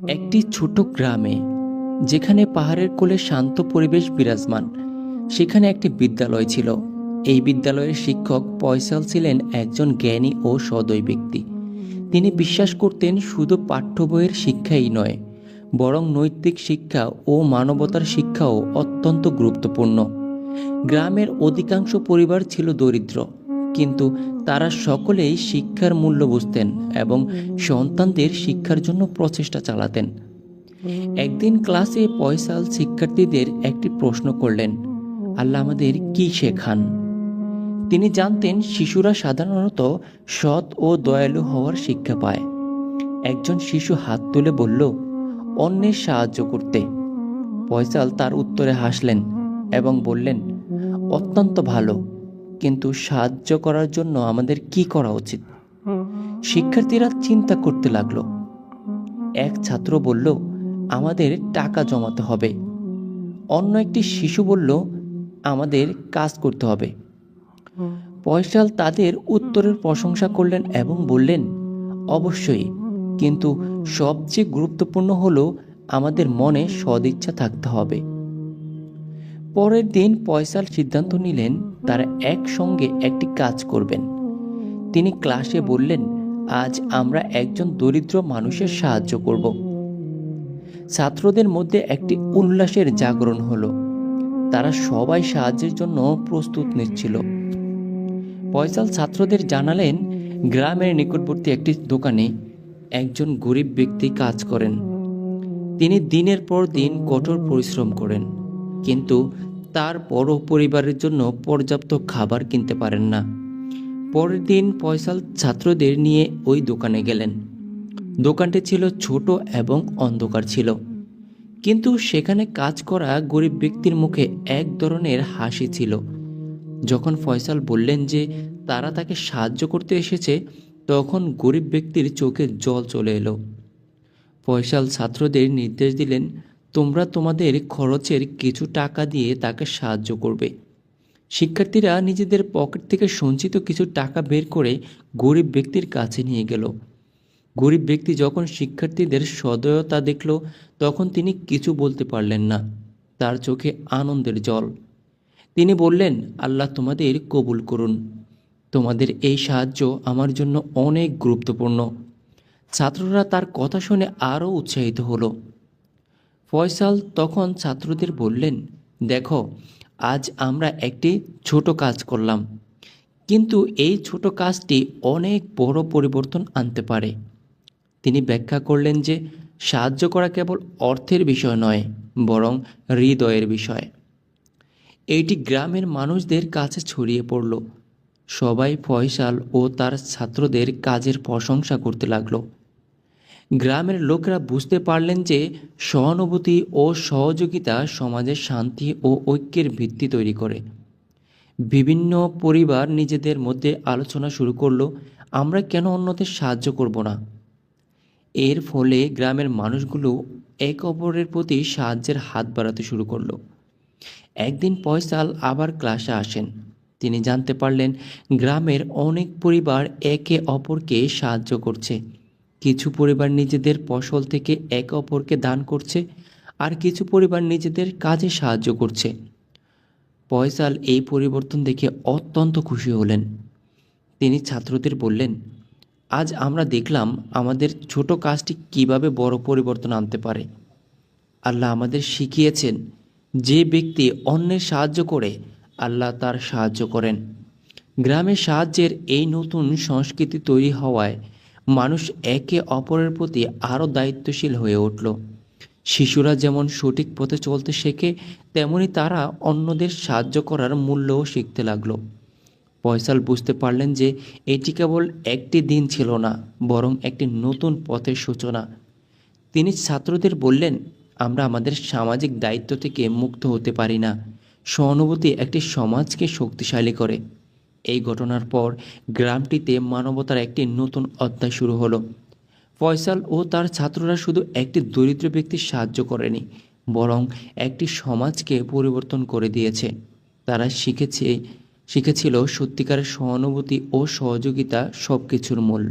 একটি ছোট গ্রামে, যেখানে পাহাড়ের কোলে শান্ত পরিবেশ বিরাজমান, সেখানে একটি বিদ্যালয় ছিল। এই বিদ্যালয়ের শিক্ষক পয়সাল ছিলেন একজন জ্ঞানী ও সদয় ব্যক্তি। তিনি বিশ্বাস করতেন শুধু পাঠ্য বইয়ের শিক্ষাই নয়, বরং নৈতিক শিক্ষা ও মানবতার শিক্ষাও অত্যন্ত গুরুত্বপূর্ণ। গ্রামের অধিকাংশ পরিবার ছিল দরিদ্র। কিন্তু তারা সকলেই শিক্ষার মূল্য বুঝতেন এবং সন্তানদের শিক্ষার জন্য প্রচেষ্টা চালাতেন। একদিন ক্লাসে পয়সাল শিক্ষার্থীদের একটি প্রশ্ন করলেন, আল্লাহ আমাদের কি শেখান? তিনি জানতেন শিশুরা সাধারণত সৎ ও দয়ালু হওয়ার শিক্ষা পায়। একজন শিশু হাত তুলে বলল, অন্যের সাহায্য করতে। পয়সাল তার উত্তরে হাসলেন এবং বললেন, অত্যন্ত ভালো। কিন্তু সাহায্য করার জন্য আমাদের কি করা উচিত? শিক্ষার্থীরা চিন্তা করতে লাগল। এক ছাত্র বলল, আমাদের টাকা জমাতে হবে। অন্য একটি শিশু বলল, আমাদের কাজ করতে হবে। পয়সাল তাদের উত্তরের প্রশংসা করলেন এবং বললেন, অবশ্যই, কিন্তু সবচেয়ে গুরুত্বপূর্ণ হলো আমাদের মনে সদিচ্ছা থাকতে হবে। পরের দিন পয়সাল সিদ্ধান্ত নিলেন, তারা একসঙ্গে একটি কাজ করবেন। তিনি ক্লাসে বললেন, আজ আমরা একজন দরিদ্র মানুষের সাহায্য করব। ছাত্রদের মধ্যে একটি উল্লাসের জাগরণ হলো। তারা সবাই সাহায্যের জন্য প্রস্তুত নিচ্ছিল। পয়সাল ছাত্রদের জানালেন, গ্রামের নিকটবর্তী একটি দোকানে একজন গরিব ব্যক্তি কাজ করেন। তিনি দিনের পর দিন কঠোর পরিশ্রম করেন। কিন্তু তার বড় পরিবারের জন্য পর্যাপ্ত খাবার কিনতে পারেন না। পরের দিন পয়সাল ছাত্রদের নিয়ে ওই দোকানে গেলেন। দোকানটি ছিল ছোট এবং অন্ধকার ছিল। কিন্তু সেখানে কাজ করা গরিব ব্যক্তির মুখে এক ধরনের হাসি ছিল। যখন ফয়সাল বললেন যে তারা তাকে সাহায্য করতে এসেছে, তখন গরিব ব্যক্তির চোখে জল চলে এলো। ফয়সাল ছাত্রদের নির্দেশ দিলেন তোমরা তোমাদের খরচের কিছু টাকা দিয়ে তাকে সাহায্য করবে। শিক্ষার্থীরা নিজেদের পকেট থেকে সঞ্চিত কিছু টাকা বের করে গরিব ব্যক্তির কাছে নিয়ে গেল। গরিব ব্যক্তি যখন শিক্ষার্থীদের সদয়তা দেখল, তখন তিনি কিছু বলতে পারলেন না। তার চোখে আনন্দের জল। তিনি বললেন, আল্লাহ তোমাদের কবুল করুন। তোমাদের এই সাহায্য আমার জন্য অনেক গুরুত্বপূর্ণ। ছাত্ররা তার কথা শুনে আরও উৎসাহিত হলো। ফয়সাল তখন ছাত্রদের বললেন, দেখো, আজ আমরা একটি ছোট কাজ করলাম। কিন্তু এই ছোট কাজটি অনেক বড় পরিবর্তন আনতে পারে। তিনি ব্যাখ্যা করলেন যে, সাহায্য করা কেবল অর্থের বিষয় নয়, বরং হৃদয়ের বিষয়। এইটি গ্রামের মানুষদের কাছে ছড়িয়ে পড়ল। সবাই ফয়সাল ও তার ছাত্রদের কাজের প্রশংসা করতে লাগল। গ্রামের লোকেরা বুঝতে পারলেন যে সহানুভূতি ও সহযোগিতা সমাজের শান্তি ও ঐক্যের ভিত্তি তৈরি করে। বিভিন্ন পরিবার নিজেদের মধ্যে আলোচনা শুরু করল, আমরা কেন অন্যদের সাহায্য করব না? এর ফলে গ্রামের মানুষগুলো এক অপরের প্রতি সাহায্যের হাত বাড়াতে শুরু করল। একদিন পয়সাল আবার ক্লাসে আসেন। তিনি জানতে পারলেন, গ্রামের অনেক পরিবার একে অপরকে সাহায্য করছে। কিছু পরিবার নিজেদের ফসল থেকে একে অপরকে দান করছে আর কিছু পরিবার নিজেদের কাজে সাহায্য করছে। পয়সাল এই পরিবর্তন দেখে অত্যন্ত খুশি হলেন। তিনি ছাত্রদের বললেন, আজ আমরা দেখলাম আমাদের ছোট কাজটি কীভাবে বড় পরিবর্তন আনতে পারে। আল্লাহ আমাদের শিখিয়েছেন যে ব্যক্তি অন্যের সাহায্য করে, আল্লাহ তার সাহায্য করেন। গ্রামের সাহায্যের এই নতুন সংস্কৃতি তৈরি হওয়ায় মানুষ একে অপরের প্রতি আরও দায়িত্বশীল হয়ে উঠল। শিশুরা যেমন সঠিক পথে চলতে শেখে, তেমনি তারা অন্যদের সাহায্য করার মূল্যও শিখতে লাগল। ফয়সাল বুঝতে পারলেন যে এটি কেবল একটি দিন ছিল না, বরং একটি নতুন পথের সূচনা। তিনি ছাত্রদের বললেন, আমরা আমাদের সামাজিক দায়িত্ব থেকে মুক্ত হতে পারি না। সহানুভূতি একটি সমাজকে শক্তিশালী করে। এই ঘটনার পর গ্রামটিতে মানবতার একটি নতুন অধ্যায় শুরু হলো। ফয়সাল ও তার ছাত্ররা শুধু একটি দরিদ্র ব্যক্তির সাহায্য করেনি, বরং একটি সমাজকে পরিবর্তন করে দিয়েছে। তারা শিখেছে, শিখেছিল সত্যিকারের সহানুভূতি ও সহযোগিতা সব কিছুর মূল।